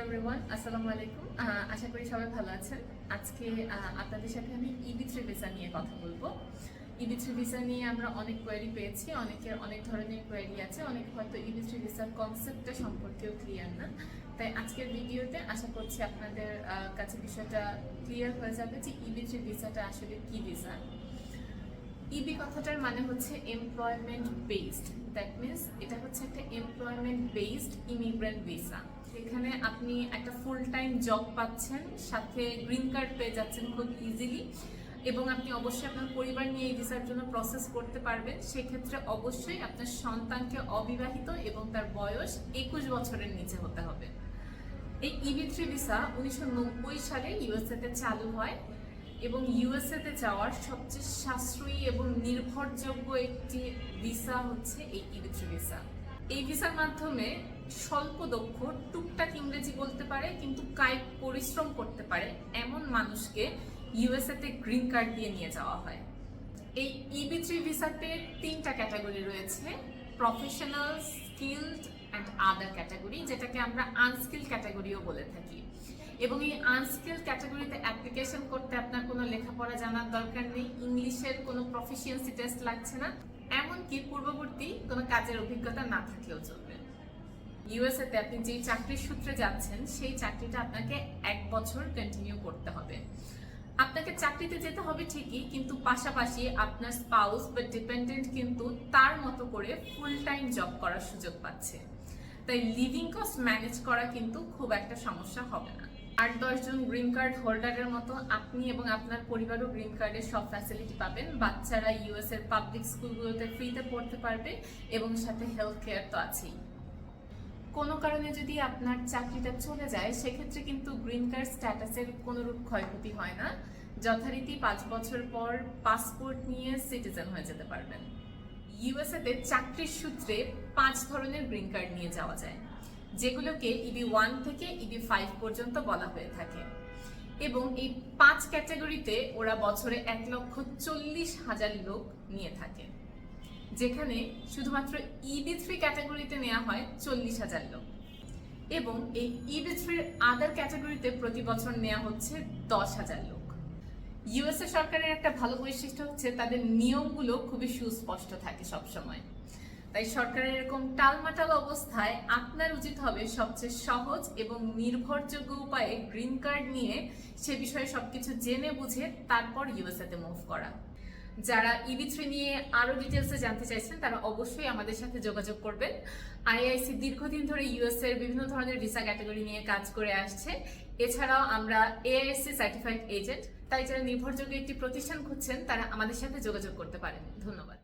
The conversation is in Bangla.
এভরিওয়ান আসসালামু আলাইকুম আশা করি সবাই ভালো আছেন। আজকে আপনাদের সাথে আমি ইবি থ্রি ভিসা নিয়ে কথা বলব। ইবি থ্রি ভিসা নিয়ে আমরা অনেক কোয়ারি পেয়েছি। অনেকের অনেক ধরনের কোয়ারি আছে। অনেকে হয়তো ইবি থ্রি ভিসার কনসেপ্টটা সম্পর্কেও ক্লিয়ার না। তাই আজকের ভিডিওতে আশা করছি আপনাদের আহ, কাছে বিষয়টা ক্লিয়ার হয়ে যাবে যে ইবি থ্রি ভিসাটা আসলে কি ভিসা ইবি কথাটার মানে হচ্ছে এমপ্লয়মেন্ট বেসড দ্যাট মিনস এটা হচ্ছে একটা এমপ্লয়মেন্ট বেসড ইমিগ্রেন্ট ভিসা এখানে আপনি একটা ফুল টাইম জব পাচ্ছেন, সাথে গ্রিন কার্ড পেয়ে যাচ্ছেন খুব ইজিলি এবং আপনি অবশ্যই আপনার পরিবার নিয়ে এই ভিসার জন্য প্রসেস করতে পারবেন। সেক্ষেত্রে অবশ্যই আপনার সন্তানকে অবিবাহিত এবং তার বয়স একুশ বছরের নিচে হতে হবে। এই ইবি থ্রি ভিসা উনিশশো নব্বই সালে ইউএসএতে চালু হয়। এবং ইউএসএতে যাওয়ার সবচেয়ে সাশ্রয়ী এবং নির্ভরযোগ্য একটি ভিসা হচ্ছে এই থ্রি ভিসা এই ভিসার মাধ্যমে স্বল্প দক্ষ, টুকটাক ইংরেজি বলতে পারে কিন্তু কায়িক পরিশ্রম করতে পারে এমন মানুষকে ইউএসএতে গ্রিন কার্ড দিয়ে নিয়ে যাওয়া হয়। এই ইবি থ্রি ভিসাতে তিনটা ক্যাটাগরি রয়েছে professional skilled and other category যেটাকে আমরা আনস্কিল ক্যাটাগরিও বলে থাকি। এবং এই আনস্কিল ক্যাটাগরিতে অ্যাপ্লিকেশন করতে আপনার কোনো লেখাপড়া জানার দরকার নেই, ইংলিশের কোনো প্রফিসিয়েন্সি টেস্ট লাগছে না, এমনকি পূর্ববর্তী কোনো কাজের অভিজ্ঞতা না থাকলেও চলবে। ইউএসএতে আপনি যেই চাকরির সূত্রে যাচ্ছেন, সেই চাকরিটা আপনাকে এক বছর কন্টিনিউ করতে হবে। আপনাকে চাকরিতে যেতে হবে ঠিকই, কিন্তু পাশাপাশি আপনার স্পাউস বা ডিপেন্ডেন্ট কিন্তু তার মতো করে ফুল টাইম জব করার সুযোগ পাচ্ছে। তাই লিভিং কস্ট ম্যানেজ করা কিন্তু খুব একটা সমস্যা হবে না। আট দশজন গ্রিন কার্ড হোল্ডারের মতো আপনি এবং আপনার পরিবারও গ্রিন কার্ডের সব ফ্যাসিলিটি পাবেন। বাচ্চারা ইউএস এর পাবলিক স্কুলগুলোতে ফ্রিতে পড়তে পারবে এবং সাথে হেলথ কেয়ার তো আছেই। কোনো কারণে যদি আপনার চাকরিটা চলে যায়, সেক্ষেত্রে কিন্তু গ্রিন কার্ড স্ট্যাটাসের কোনোরূপ ক্ষয়ক্ষতি হয় না। যথারীতি পাঁচ বছর পর পাসপোর্ট নিয়ে সিটিজেন হয়ে যেতে পারবেন। ইউএসএতে চাকরির সূত্রে পাঁচ ধরনের গ্রিন কার্ড নিয়ে যাওয়া যায়। যেগুলোকে ইবি ওয়ান থেকে ইবি ফাইভ পর্যন্ত বলা হয়ে থাকে। এবং এই পাঁচ ক্যাটাগরিতে ওরা বছরে এক লক্ষ চল্লিশ হাজার লোক নিয়ে থাকে। যেখানে শুধুমাত্র ইবি থ্রি ক্যাটাগরিতে নেওয়া হয় চল্লিশ হাজার লোক। এবং এই ইবি থ্রির আদার ক্যাটাগরিতে প্রতি বছর নেওয়া হচ্ছে দশ হাজার লোক। ইউএসএ সরকারের একটা ভালো বৈশিষ্ট্য হচ্ছে তাদের নিয়মগুলো খুবই সুস্পষ্ট থাকে সবসময়। তাই সরকারের এরকম টালমাটাল অবস্থায় আপনার উচিত হবে সবচেয়ে সহজ এবং নির্ভরযোগ্য উপায়ে গ্রিন কার্ড নিয়ে সে বিষয়ে সবকিছু জেনে বুঝে তারপর ইউএসএতে মুভ করা। যারা ইবি থ্রি নিয়ে আরও ডিটেলসে জানতে চাইছেন, তারা অবশ্যই আমাদের সাথে যোগাযোগ করবেন। আইআইসি দীর্ঘদিন ধরে ইউএস এর বিভিন্ন ধরনের ভিসা ক্যাটাগরি নিয়ে কাজ করে আসছে। এছাড়াও আমরা এআইএসসি সার্টিফাইড এজেন্ট তাই যারা নির্ভরযোগ্য একটি প্রতিষ্ঠান খুঁজছেন, তারা আমাদের সাথে যোগাযোগ করতে পারেন। ধন্যবাদ।